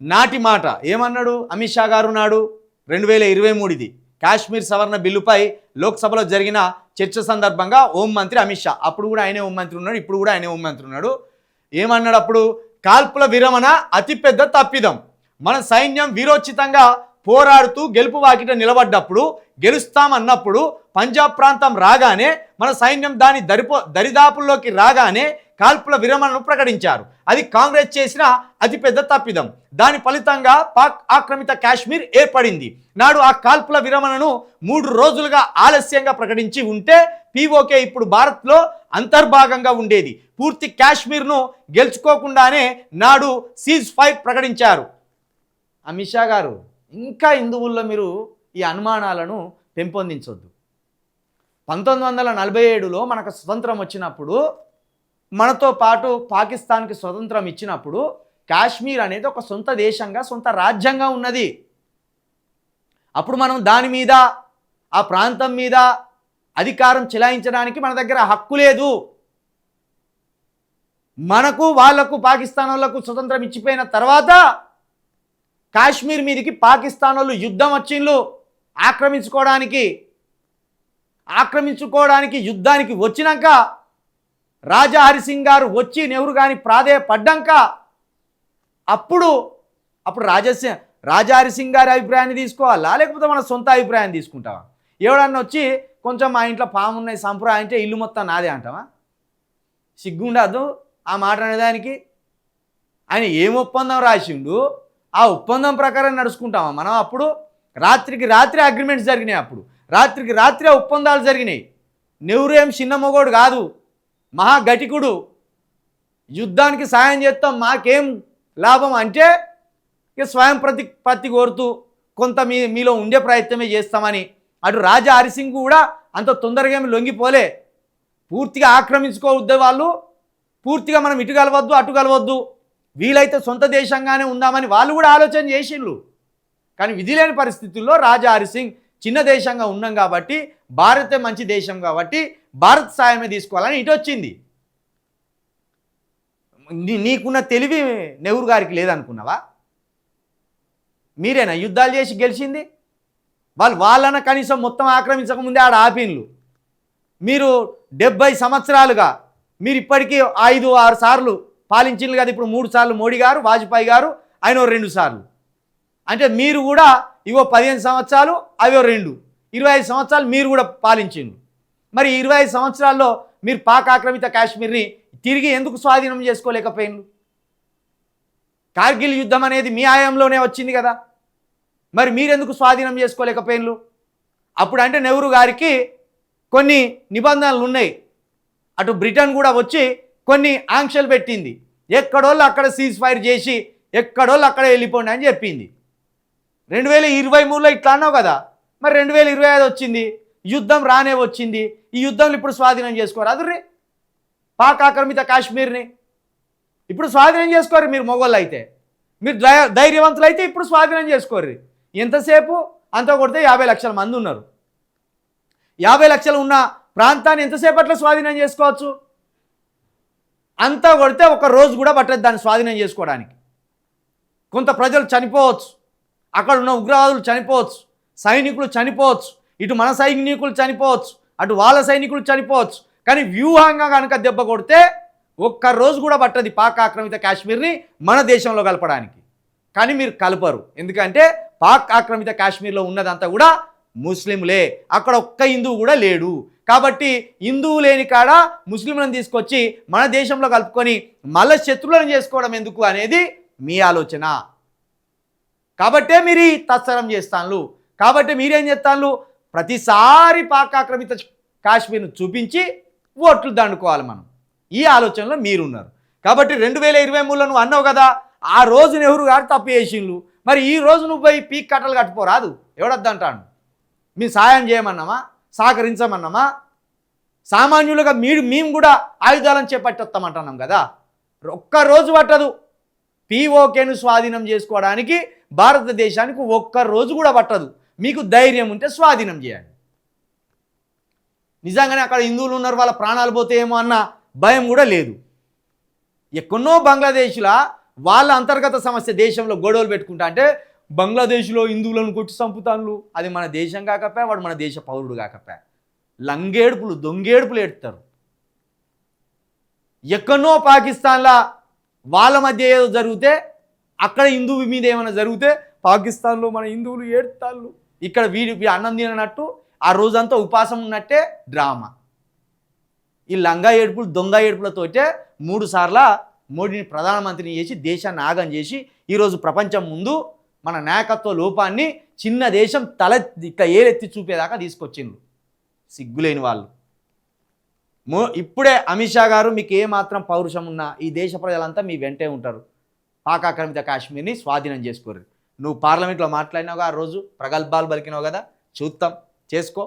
నాటి మాట. ఏమన్నాడు? అమిత్ షా గారు నాడు రెండు వేల ఇరవై మూడుది. కాశ్మీర్ సవరణ బిల్లుపై లోక్సభలో జరిగిన చర్చ సందర్భంగా హోం మంత్రి అమిత్ షా. అప్పుడు కూడా ఆయనే హోం మంత్రి ఉన్నాడు ఇప్పుడు కూడా ఆయనే హోం మంత్రి ఉన్నాడు. ఏమన్నాడు అప్పుడు? కాల్పుల విరమణ అతిపెద్ద తప్పిదం. మన సైన్యం వీరోచితంగా పోరాడుతూ గెలుపు వాకిట నిలబడ్డప్పుడు గెలుస్తామన్నప్పుడు పంజాబ్ ప్రాంతం రాగానే మన సైన్యం దాని దరిపో దరిదాపుల్లోకి రాగానే కాల్పుల విరమణను ప్రకటించారు. అది కాంగ్రెస్ చేసిన అతిపెద్ద తప్పిదం. దాని ఫలితంగా పాక్ ఆక్రమిత కాశ్మీర్ ఏర్పడింది. నాడు ఆ కాల్పుల విరమణను మూడు రోజులుగా ఆలస్యంగా ప్రకటించి ఉంటే పీఓకే ఇప్పుడు భారత్లో అంతర్భాగంగా ఉండేది. పూర్తి కాశ్మీర్ను గెలుచుకోకుండానే నాడు సీజ్ ఫైర్ ప్రకటించారు. అమిత్ షా గారు ఇంకా హిందువుల్లో మీరు ఈ అనుమానాలను పెంపొందించొద్దు. పంతొమ్మిది వందల నలభై ఏడులో మనకు స్వతంత్రం వచ్చినప్పుడు మనతో పాటు పాకిస్తాన్కి స్వతంత్రం ఇచ్చినప్పుడు కాశ్మీర్ అనేది ఒక సొంత దేశంగా సొంత రాజ్యంగా ఉన్నది. అప్పుడు మనం దాని మీద ఆ ప్రాంతం మీద అధికారం చెలాయించడానికి మన దగ్గర హక్కు లేదు. మనకు వాళ్ళకు పాకిస్తాన్ వాళ్ళకు స్వతంత్రం ఇచ్చిపోయిన తర్వాత కాశ్మీర్ మీదకి పాకిస్తాన్ వాళ్ళు యుద్ధం వచ్చిండ్లు. ఆక్రమించుకోవడానికి ఆక్రమించుకోవడానికి యుద్ధానికి వచ్చినాక రాజా హరిసింగ్ గారు వచ్చి నెహ్రూ కానీ ప్రాధేయపడ్డాక అప్పుడు అప్పుడు రాజస్య రాజా హరిసింగ్ గారి అభిప్రాయాన్ని తీసుకోవాలా? లేకపోతే మన సొంత అభిప్రాయాన్ని తీసుకుంటావా? ఎవడన్నా వచ్చి కొంచెం మా ఇంట్లో పాము ఉన్నాయి సంప్రదాయం అంటే ఇల్లు మొత్తం నాదే అంటావా? సిగ్గుండదు ఆ మాట అనేదానికి. ఆయన ఏం ఒప్పందం రాసిండు? ఆ ఒప్పందం ప్రకారం నడుచుకుంటామా మనం అప్పుడు? రాత్రికి రాత్రి అగ్రిమెంట్స్ జరిగినాయి అప్పుడు. రాత్రికి రాత్రి ఒప్పందాలు జరిగినాయి. నెహ్రూ ఏం చిన్న మొగోడు కాదు. మహాఘటికుడు యుద్ధానికి సాయం చేస్తాం మాకేం లాభం అంటే ఇక స్వయం ప్రతిపత్తి కోరుతూ కొంత మీ మీలో ఉండే ప్రయత్నమే చేస్తామని. అటు రాజా హరిసింగ్ కూడా అంత తొందరగా ఏమి లొంగిపోలే. పూర్తిగా ఆక్రమించుకోవద్దు వాళ్ళు పూర్తిగా మనం ఇటు కలవద్దు అటు కలవద్దు. వీలైతే సొంత దేశంగానే ఉందామని వాళ్ళు కూడా ఆలోచన చేసిండ్రు. కానీ విధి లేని పరిస్థితుల్లో రాజా హరిసింగ్ చిన్న దేశంగా ఉన్నాం కాబట్టి భారతే మంచి దేశం కాబట్టి భారత్ సాయమే తీసుకోవాలని ఇటు వచ్చింది. నీకున్న తెలివి నెహ్రూ గారికి లేదనుకున్నావా? మీరేనా? యుద్ధాలు చేసి గెలిచింది? వాళ్ళు వాళ్ళన కనీసం మొత్తం ఆక్రమించకముందే ఆడ ఆపిన్లు మీరు డెబ్బై సంవత్సరాలుగా మీరు ఇప్పటికీ ఐదు ఆరు సార్లు పాలించిండ్రు కదా ఇప్పుడు మూడు సార్లు మోడీ గారు వాజ్పేయి గారు ఆయన రెండు సార్లు. అంటే మీరు కూడా ఇవో పదిహేను సంవత్సరాలు అవో రెండు. ఇరవై ఐదు సంవత్సరాలు మీరు కూడా పాలించిండ్రు. మరి ఇరవై ఐదు సంవత్సరాల్లో మీరు పాక్ ఆక్రమిత కాశ్మీర్ని తిరిగి ఎందుకు స్వాధీనం చేసుకోలేకపోయిన్రు? కార్గిల్ యుద్ధం అనేది మీ ఆయంలోనే వచ్చింది కదా. మరి మీరెందుకు స్వాధీనం చేసుకోలేకపోయిన్రు? అప్పుడు అంటే నెహ్రూ గారికి కొన్ని నిబంధనలు ఉన్నాయి. అటు బ్రిటన్ కూడా వచ్చి కొన్ని ఆంక్షలు పెట్టింది. ఎక్కడోళ్ళు అక్కడ సీజ్ ఫైర్ చేసి ఎక్కడోళ్ళు అక్కడ వెళ్ళిపోండి అని చెప్పింది. రెండు వేల ఇరవై మూడులో ఇట్లా అన్నావు కదా. మరి రెండు వేల ఇరవై ఐదు వచ్చింది. యుద్ధం రానే వచ్చింది. ఈ యుద్ధంలో ఇప్పుడు స్వాధీనం చేసుకోరు. అదుర్రే. పాక్ ఆక్రమిత కాశ్మీర్ని ఇప్పుడు స్వాధీనం చేసుకోరు మీరు మొగోళ్ళు అయితే మీరు ధైర్యవంతులు అయితే ఇప్పుడు స్వాధీనం చేసుకోరు. ఎంతసేపు? అంత కొడితే యాభై లక్షల మంది ఉన్నారు. యాభై లక్షలు ఉన్న ప్రాంతాన్ని ఎంతసేపట్లో స్వాధీనం చేసుకోవచ్చు? అంతా కొడితే ఒక రోజు కూడా పట్టదు దాన్ని స్వాధీనం చేసుకోవడానికి. కొంత ప్రజలు చనిపోవచ్చు. అక్కడ ఉన్న ఉగ్రవాదులు చనిపోవచ్చు. సైనికులు చనిపోవచ్చు. ఇటు మన సైనికులు చనిపోవచ్చు. అటు వాళ్ళ సైనికులు చనిపోవచ్చు. కానీ వ్యూహంగా కనుక దెబ్బ కొడితే ఒక్క రోజు కూడా పట్టది పాక్ ఆక్రమిత కాశ్మీర్ని మన దేశంలో కలపడానికి. కానీ మీరు కలపరు. ఎందుకంటే పాక్ ఆక్రమిత కాశ్మీర్లో ఉన్నదంతా కూడా ముస్లింలే అక్కడ ఒక్క హిందువు కూడా లేడు. కాబట్టి హిందువు లేని కాడ ముస్లింలను తీసుకొచ్చి మన దేశంలో కలుపుకొని మళ్ళీ శత్రువులను చేసుకోవడం ఎందుకు అనేది మీ ఆలోచన. కాబట్టే మీరు ఈ తత్సరం చేస్తాను కాబట్టి మీరేం చేస్తాను ప్రతిసారి పాక్ ఆక్రమిత కాశ్మీర్ను చూపించి ఓట్లు దండుకోవాలి మనం. ఈ ఆలోచనలో మీరున్నారు. కాబట్టి రెండు వేల ఇరవై మూడులో నువ్వు అన్నావు కదా ఆ రోజు నెహ్రూ గారు తప్పు చేసిండ్రు మరి ఈ రోజు నువ్వు పోయి పీక్ కట్టలు కట్టుకోరాదు ఎవడొద్దంటాను మేము సాయం చేయమన్నామా? సహకరించమన్నామా? సామాన్యులుగా మీరు మేము కూడా ఆయుధాలను చేపట్టొస్తామంటున్నాం కదా. ఒక్క రోజు పట్టదు. పీఓకేను స్వాధీనం చేసుకోవడానికి భారతదేశానికి ఒక్క రోజు కూడా పట్టదు. మీకు ధైర్యం ఉంటే స్వాధీనం చేయండి. నిజంగానే అక్కడ హిందువులు ఉన్నారు వాళ్ళ ప్రాణాలు పోతే ఏమో అన్న భయం కూడా లేదు. ఎక్కడో బంగ్లాదేశ్లా వాళ్ళ అంతర్గత సమస్య దేశంలో గొడవలు పెట్టుకుంటా అంటే బంగ్లాదేశ్లో హిందువులను కొట్టి చంపుతాను అది మన దేశం కాకపోయా వాడు మన దేశ పౌరుడు కాకపోయా లంగేడుపులు దొంగేడుపులు ఏడుతారు. ఎక్కడో పాకిస్తాన్లా వాళ్ళ మధ్య ఏదో జరిగితే అక్కడ హిందువు మీద ఏమైనా జరిగితే పాకిస్తాన్లో మన హిందువులు ఏడుతాళ్ళు ఇక్కడ వీడి అన్నం తిననట్టు ఆ రోజంతా ఉపాసం ఉన్నట్టే డ్రామా. ఈ లంగా ఏడుపులు దొంగ ఏడుపులతోటే మూడు సార్ల మోడీని ప్రధానమంత్రిని చేసి దేశాన్ని ఆగం చేసి ఈరోజు ప్రపంచం ముందు మన నాయకత్వ లోపాన్ని చిన్న దేశం తల ఇట్లా ఏలెత్తి చూపేదాకా తీసుకొచ్చిండ్రు. సిగ్గులేని వాళ్ళు. మో ఇప్పుడే అమిత్ షా గారు మీకు ఏమాత్రం పౌరుషం ఉన్నా ఈ దేశ ప్రజలంతా మీ వెంటే ఉంటారు. పాకాక్రమిత కాశ్మీర్ని స్వాధీనం చేసుకోరు. నువ్వు పార్లమెంట్లో మాట్లాడినావు ఆ రోజు ప్రగల్భాలు పలికినావు కదా చూద్దాం చేసుకో.